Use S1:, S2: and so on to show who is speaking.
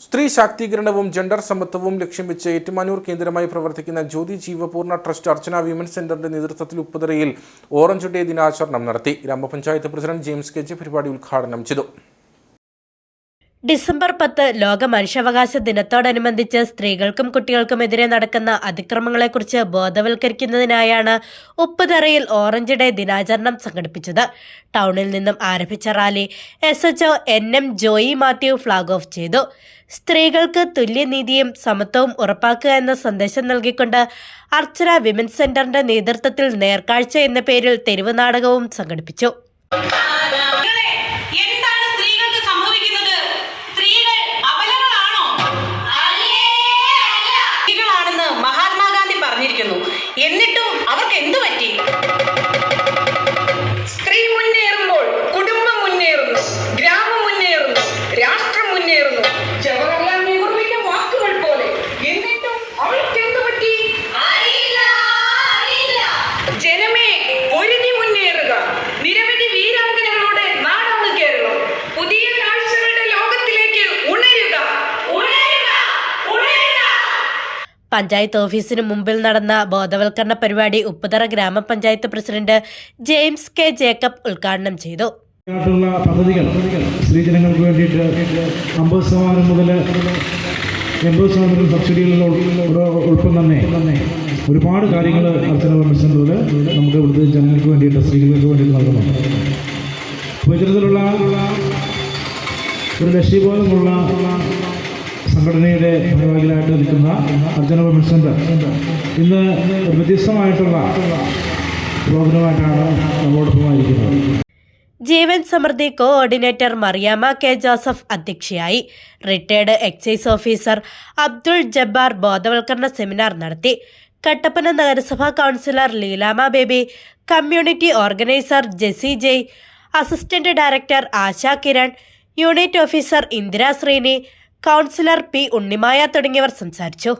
S1: സ്ത്രീ ശാക്തീകരണവും ജെൻഡർ സമത്വവും ലക്ഷ്യം വെച്ച് ഏറ്റുമാനൂർ കേന്ദ്രമായി പ്രവർത്തിക്കുന്ന ജ്യോതി ജീവപൂർണ ട്രസ്റ്റ് അർച്ചന വിമൻ സെന്ററിന്റെ നേതൃത്വത്തിൽ ഉപ്പുതറയിൽ ഓറഞ്ച് ഡേ ദിനാചരണം നടത്തി ഗ്രാമപഞ്ചായത്ത് പ്രസിഡന്റ് ജെയിംസ് കെ ജെ പരിപാടി ഉദ്ഘാടനം ചെയ്തു
S2: ഡിസംബർ പത്ത് ലോക മനുഷ്യാവകാശ ദിനത്തോടനുബന്ധിച്ച് സ്ത്രീകൾക്കും കുട്ടികൾക്കുമെതിരെ നടക്കുന്ന അതിക്രമങ്ങളെക്കുറിച്ച് ബോധവൽക്കരിക്കുന്നതിനായാണ് ഉപ്പുതറയിൽ ഓറഞ്ച് ഡേ ദിനാചരണം സംഘടിപ്പിച്ചത്. ടൗണിൽ നിന്നും ആരംഭിച്ച rally S H N M Joy Mathew flag off ചെയ്തു. സ്ത്രീകൾക്ക് തുല്യനീതിയും സമത്വവും ഉറപ്പാക്കുക എന്ന സന്ദേശം നൽകിക്കൊണ്ട് അർച്ചന വിമൻസ് സെന്ററിന്റെ നേതൃത്വത്തിൽ നേർക്കാഴ്ച എന്ന പേരിൽ തെരുവ് നാടകവും സംഘടിപ്പിച്ചു.
S3: പറഞ്ഞിരിക്കുന്നു. എന്നിട്ടും അവർക്ക് എന്തു
S2: പഞ്ചായത്ത് ഓഫീസിന് മുമ്പിൽ നടന്ന ബോധവൽക്കരണ പരിപാടി ഉപ്പുതറ ഗ്രാമപഞ്ചായത്ത് പ്രസിഡന്റ് ജെയിംസ് കെ ജേക്കബ് ഉദ്ഘാടനം ചെയ്തു.
S4: പദ്ധതികൾ സ്ത്രീജനങ്ങൾക്ക് വേണ്ടിയിട്ട് അമ്പത് ശതമാനം മുതൽ എൺപത് ശതമാനം സബ്സിഡികളിൽ ഉൾപ്പം തന്നെ ഒരുപാട് കാര്യങ്ങൾ അർച്ചന പെർമിഷനിലൂടെ നമുക്ക് ഇവിടുത്തെ ജനങ്ങൾക്ക് വേണ്ടിയിട്ട് സ്ത്രീകൾക്ക് വേണ്ടിയിട്ട് നൽകുന്നുണ്ട് അപ്പോൾ ഇത്തരത്തിലുള്ള ഒരു ലക്ഷ്യബോധമുള്ള സംഘടനയുടെ ഭാഗമായിട്ട് നിൽക്കുന്ന അർച്ചന മിഷൻ ഇന്ന് വ്യത്യസ്തമായിട്ടുള്ള പ്രോഗ്രാമായിട്ടാണ് നമ്മോടൊപ്പമായിരിക്കുന്നത്.
S2: ജീവൻ സമൃദ്ധി കോഓർഡിനേറ്റർ മറിയാമ കെ ജോസഫ് അധ്യക്ഷയായി. Retired excise officer Abdul Jabbar ബോധവൽക്കരണ സെമിനാർ നടത്തി. കട്ടപ്പന നഗരസഭാ councillor Leelama Baby community organiser Jessy Jai assistant director Asha Kiran unit officer Indira Sreeni councillor P Unnimaya തുടങ്ങിയവർ സംസാരിച്ചു